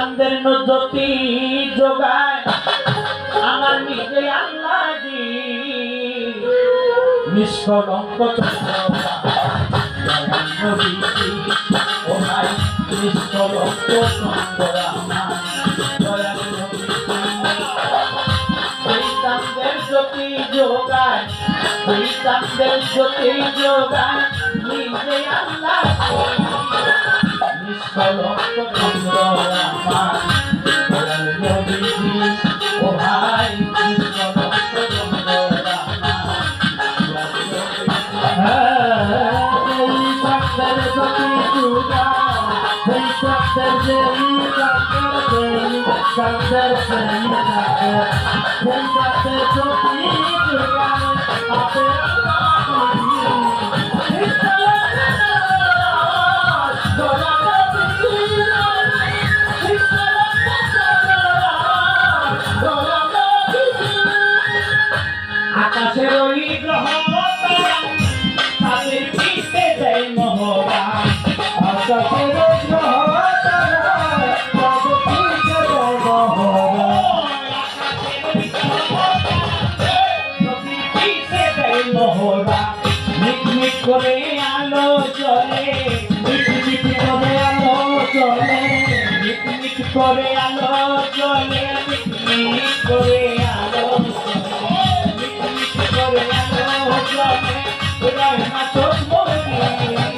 চান্দের জ্যোতি যোগায় আমার নিজে আল্লাহ জি নিষ্কলঙ্ক ও ভাই নিষ্কলঙ্ক চান্দের জ্যোতি যোগায় সেই চান্দের জ্যোতি যোগায় নিজে আল্লাহ নিষ্কলঙ্ক আকাশের ওই গ্রহ তাদের পিছে দেয় মহবা করে আলো জ্বলে মিটমিট করে আলো জ্বলে মিটমিট করে আলো জ্বলে মিটমিট করে আলো মিটমিট করে আলো জ্বলে রহমত নবী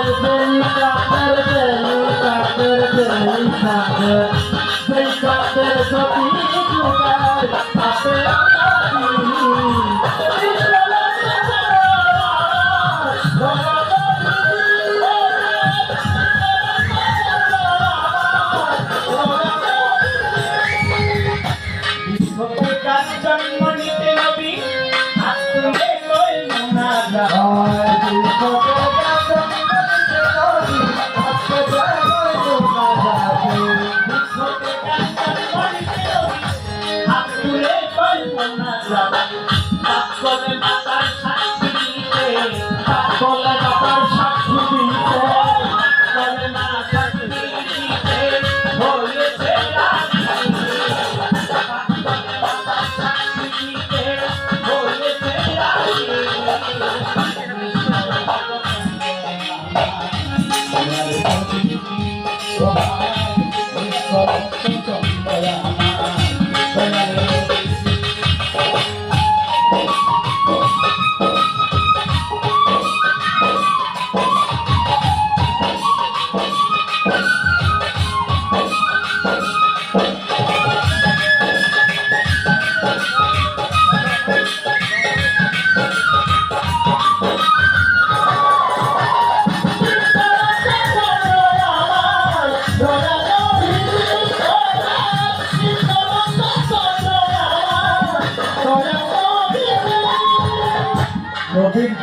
জন্ম কই মোনাজা পাকলে মাতার সাক্ষী দিতে পাকলে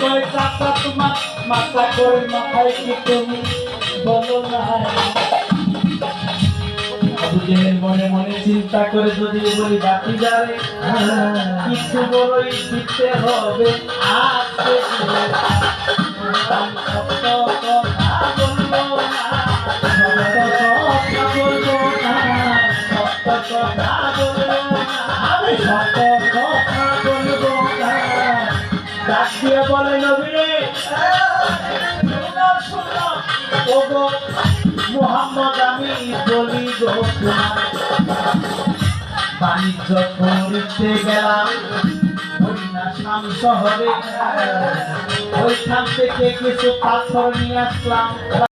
কয় চাচা তোমার মাথা করে মাথায় কি তুমি? বলো না। মনে মনে চিন্তা করে যদি বলি বাকি যাবে কিছু বড়ই দিতে হবে আমি সত্য মোহাম্মদ আমি বলি বাণিজ্য করতে গেলাম শহরে ওইখান থেকে কিছু পাথর নিয়ে আসলাম।